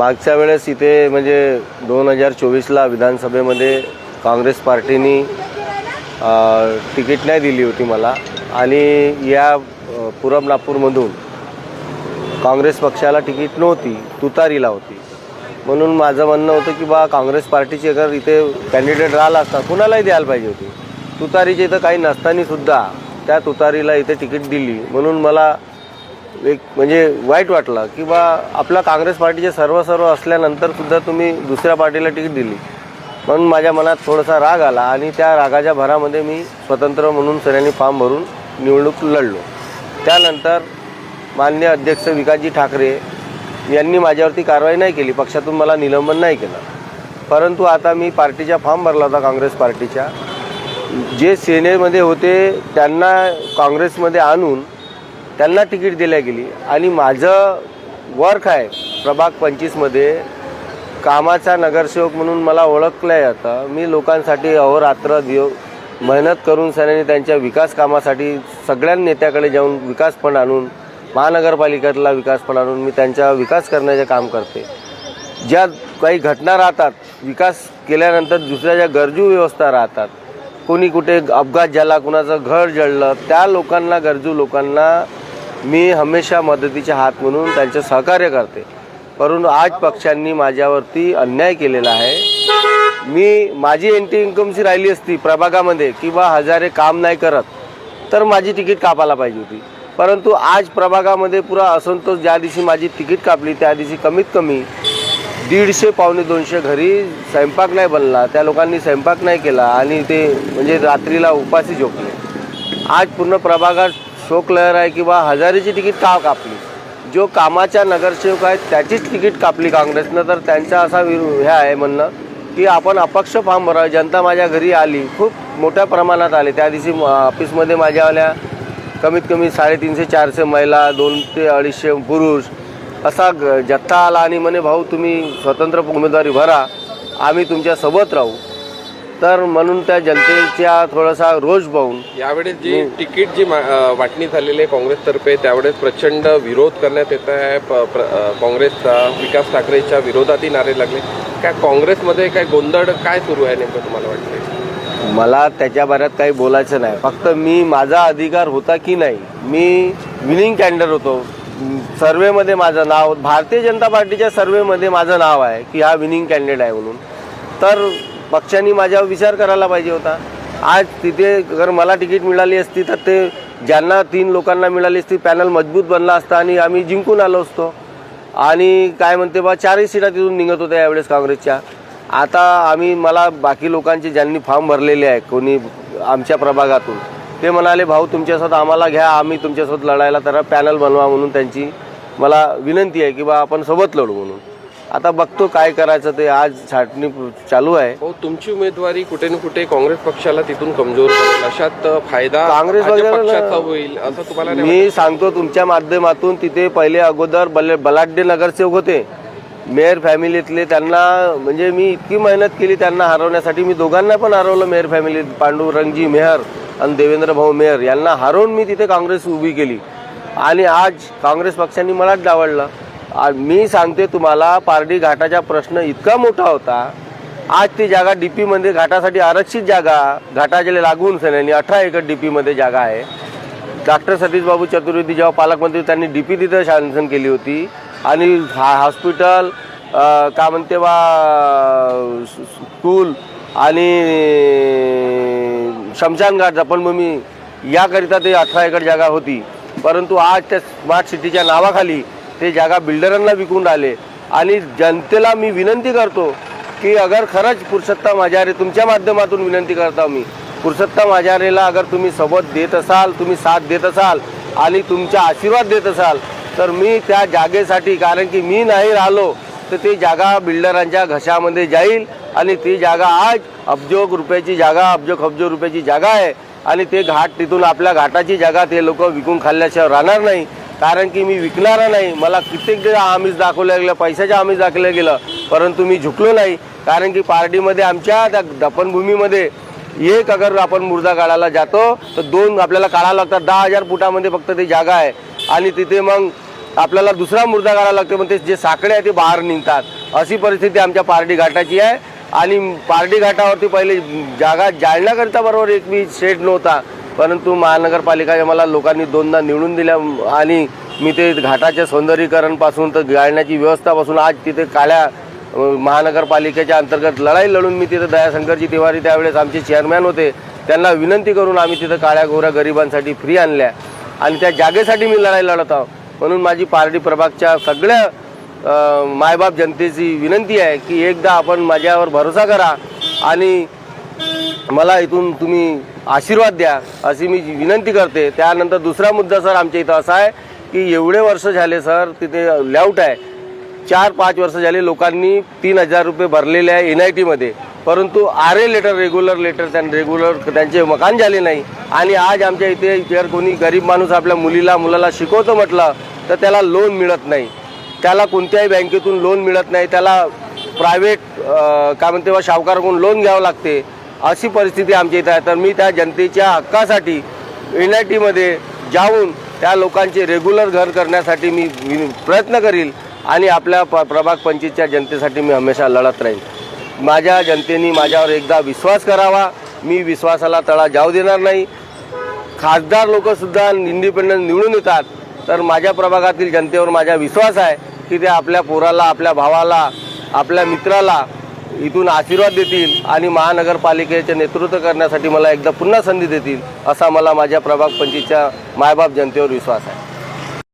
मागच्या वेळेस इथे म्हणजे दोन हजार चोवीसला विधानसभेमध्ये काँग्रेस पार्टीनी तिकीट नाही दिली होती मला. आणि या पुरम नागपूरमधून काँग्रेस पक्षाला तिकीट नव्हती तुतारीला होती. म्हणून माझं म्हणणं होतं की बा काँग्रेस पार्टीचे अगर इथे कॅन्डिडेट राहिला असता कुणालाही द्यायला पाहिजे होती. तुतारीचे इथं काही नसतानासुद्धा त्या तुतारीला इथे तिकीट दिली. म्हणून मला एक म्हणजे वाईट वाटलं की बा आपला काँग्रेस पार्टीचे सर्व सर्व असल्यानंतर सुद्धा तुम्ही दुसऱ्या पार्टीला तिकीट दिली. म्हणून माझ्या मनात थोडासा राग आला आणि त्या रागाच्या भरामध्ये मी स्वतंत्र म्हणून सगळ्यांनी फॉर्म भरून निवडणूक लढलो. त्यानंतर मान्य अध्यक्ष विकासजी ठाकरे यांनी माझ्यावरती कारवाई नाही केली पक्षातून मला निलंबन नाही केलं. परंतु आता मी पार्टीचा फॉर्म भरला होता काँग्रेस पार्टीच्या जे सेनेमध्ये होते त्यांना काँग्रेसमध्ये आणून त्यांना तिकीट दिल्या गेली. आणि माझं वर्क आहे प्रभाग पंचवीसमध्ये कामाचा नगरसेवक म्हणून मला ओळखलं आहे जातं मी लोकांसाठी अहोरात्र दिव मेहनत करून सगळ्यांनी त्यांच्या विकास कामासाठी सगळ्या नेत्याकडे जाऊन विकास फंड आणून महानगरपालिकेतला विकास फंड आणून मी त्यांचा विकास करण्याचे काम करते. ज्या काही घटना राहतात विकास केल्यानंतर दुसऱ्या ज्या गरजू व्यवस्था राहतात कोणी कुठे अपघात झाला कुणाचं घर जळलं त्या लोकांना गरजू लोकांना मी हमेशा मदतीचे हात म्हणून त्यांचे सहकार्य करते. परंतु आज पक्षांनी माझ्यावरती अन्याय केलेला आहे. मी माझी एंटी इन्कमची राहिली असती प्रभागामध्ये किंवा हजारे काम नाही करत तर माझी तिकीट कापायला पाहिजे होती. परंतु आज प्रभागामध्ये पुरा असंतोष ज्या दिवशी माझी तिकीट कापली त्या दिवशी कमीत कमी दीडशे पावणे दोनशे घरी स्वयंपाक नाही बनला त्या लोकांनी स्वयंपाक नाही केला आणि ते म्हणजे रात्रीला उपाशी झोपले. आज पूर्ण प्रभागात शोक लहर आहे किंवा हजारीची तिकीट का कापली? जो कामाच्या नगरसेवक आहेत त्याचीच तिकीट कापली काँग्रेसनं. तर त्यांचा असा विरो हे आहे म्हणणं की आपण अपक्ष फॉर्म भरावे. जनता माझ्या घरी आली खूप मोठ्या प्रमाणात आले. त्या दिवशी म- ऑफिसमध्ये माझ्यावाल्या कमीत कमी साडेतीनशे चारशे महिला दोन ते अडीचशे पुरुष असा ग- आला आणि म्हणे भाऊ तुम्ही स्वतंत्र उमेदवारी भरा. आम्ही तुमच्यासोबत राहू. तर म्हणून त्या जनतेच्या थोडासा रोष पाहून यावेळेस जी तिकीट जी वाटणी झालेली आहे काँग्रेसतर्फे त्यावेळेस प्रचंड विरोध करण्यात येत आहे. काँग्रेसचा विकास ठाकरेच्या विरोधातही नारे लागले. काय काँग्रेसमध्ये काय गोंधळ काय सुरू आहे नेमकं तुम्हाला वाटतं मला त्याच्या बाऱ्यात काही बोलायचं नाही. फक्त मी माझा अधिकार होता की नाही मी विनिंग कॅन्डर होतो. सर्वेमध्ये माझं नाव भारतीय जनता पार्टीच्या सर्वेमध्ये माझं नाव आहे की हा विनिंग कॅन्डिडेट आहे म्हणून. तर पक्षांनी माझ्यावर विचार करायला पाहिजे होता. आज तिथे जर मला तिकीट मिळाली असती तर ते ज्यांना तीन लोकांना मिळाली असती पॅनल मजबूत बनला असता आणि आम्ही जिंकून आलो असतो. आणि काय म्हणते बा चारही सीटा तिथून निघत होत्या यावेळेस काँग्रेसच्या. आता आम्ही मला बाकी लोकांचे ज्यांनी फॉर्म भरलेले आहे कोणी आमच्या प्रभागातून ते म्हणाले भाऊ तुमच्यासोबत आम्हाला घ्या आम्ही तुमच्यासोबत लढायला तर पॅनल बनवा म्हणून त्यांची मला विनंती आहे की बा आपण सोबत लढू म्हणून. आता बघतो काय करायचं ते. आज छाटणी चालू आहे. हो तुमची उमेदवारी कुठे ना कुठे काँग्रेस पक्षाला तिथून कमजोर करेल अशात फायदा काँग्रेस पक्षाचा होईल असं तुम्हाला नाही मी सांगतो तुमच्या माध्यमातून तिथे पहिले अगोदर बल बलाढ्य नगरसेवक होते. मेयर फॅमिलीतले त्यांना म्हणजे मी इतकी मेहनत केली त्यांना हरवण्यासाठी. मी दोघांना पण हरवलं मेयर फॅमिलीत पांडुरंगजी मेहर आणि देवेंद्र भाऊ मेहर. यांना हरवून मी तिथे काँग्रेस उभी केली. आणि आज काँग्रेस पक्षांनी मलाच डावळलं आ- मी सांगते तुम्हाला पारडी घाटाचा प्रश्न इतका मोठा होता. आज ती जागा डी पीमध्ये घाटासाठी आरक्षित जागा घाटाच्या लागून सगळ्यांनी अठरा एकर डीपीमध्ये जागा आहे. डॉक्टर सतीश बाबू चतुर्वेदी जेव्हा पालकमंत्री त्यांनी डी पी तिथं शासन केली होती. आणि हा हॉस्पिटल का म्हणते बा स्कूल आणि शमशानघाट जपणभूमी याकरिता ते अठरा एकर जागा होती. परंतु आज त्या स्मार्ट सिटीच्या नावाखाली ते जागा बिल्डरांना विकून राहिले. आणि जनतेला मी विनंती करतो की अगर खरंच पुरुषोत्तम आजारे तुमच्या माध्यमातून विनंती करता मी पुरुषोत्तम आजारेला अगर तुम्ही सोबत देत असाल तुम्ही साथ देत असाल आणि तुमचा आशीर्वाद देत असाल तर मी त्या जागेसाठी कारण की मी नाही राहिलो तर ती जागा बिल्डरांच्या घशामध्ये जाईल आणि ती जागा आज अब्जो रुपयाची जागा अब्जो खब्जो रुपयाची जागा आहे. आणि ते घाट तिथून आपल्या घाटाची जागा ते लोक विकून खाल्ल्याशिवाय राहणार नाही. कारण की मी विकणारा नाही. मला कित्येकदा आमिष दाखवलं गेलं पैशाच्या आमिष दाखवलं गेलं परंतु मी झुकलो नाही. कारण की पार्टीमध्ये आमच्या त्या दफनभूमीमध्ये एक अगर आपण मुर्दा काढायला जातो तर दोन आपल्याला काढायला लागतात. दहा हजार फुटामध्ये फक्त ती जागा आहे. आणि तिथे मग आपल्याला दुसरा मुर्दा काढावा लागतो मग ते जे साकडे आहे ते बाहेर निघतात. अशी परिस्थिती आमच्या पारडी घाटाची आहे. आणि पारडी घाटावरती पहिले जागा जाळण्याकरिता बरोबर एक मी शेड नव्हता परंतु महानगरपालिका मला लोकांनी दोनदा निवडून दिल्या आणि मी ते घाटाच्या सौंदर्यीकरणपासून तर गाळण्याची व्यवस्थापासून आज तिथे काळ्या महानगरपालिकेच्या अंतर्गत लढाई लढून मी तिथे दयाशंकरजी तिवारी त्यावेळेस आमचे चेअरमॅन होते. त्यांना विनंती करून आम्ही तिथं काळ्या गोऱ्या गरिबांसाठी फ्री आणल्या. आणि त्या जागेसाठी मी लढाई लढत आहो. म्हणून माझी पारडी प्रभागच्या सगळ्या मायबाप जनतेची विनंती आहे की एकदा आपण माझ्यावर भरोसा करा आणि मला इथून तुम्ही आशीर्वाद द्या अशी मी विनंती करते. त्यानंतर दुसरा मुद्दा सर आमच्या इथं असा आहे की एवढे वर्ष झाले सर तिथे लेआउट आहे. चार पाच वर्ष झाले लोकांनी तीन हजार रुपये भरलेले आहे एन आय टीमध्ये परंतु R A letter regular letter त्यांनी रेग्युलर त्यांचे मकान झाले नाही. आणि आज आमच्या इथे जर कोणी गरीब माणूस आपल्या मुलीला मुलाला शिकवतो म्हटलं तर त्याला लोन मिळत नाही. त्याला कोणत्याही बँकेतून लोन मिळत नाही. त्याला प्रायव्हेट काय म्हणते बा सावकाराकडून लोन घ्यावं लागते. अशी परिस्थिती आमच्या इथं आहे. तर मी त्या जनतेच्या हक्कासाठी एन आय टीमध्ये जाऊन त्या लोकांचे रेग्युलर घर करण्यासाठी मी प्रयत्न करील आणि आपल्या प प्रभाग पंचवीसच्या जनतेसाठी मी हमेशा लढत राहील. माझ्या जनतेने माझ्यावर एकदा विश्वास करावा. मी विश्वासाला तळा जाऊ देणार नाही. खासदार लोकसुद्धा इंडिपेंडन्स निवडून येतात. तर माझ्या प्रभागातील जनतेवर माझा विश्वास आहे. की ते आपल्या पोराला आपल्या भावाला आपल्या मित्राला इथून आशीर्वाद देतील आणि महानगरपालिकेचे नेतृत्व करण्यासाठी मला एकदा पुन्हा संधी देतील असा मला माझ्या प्रभाग पंचवीसच्या मायबाप जनतेवर विश्वास आहे.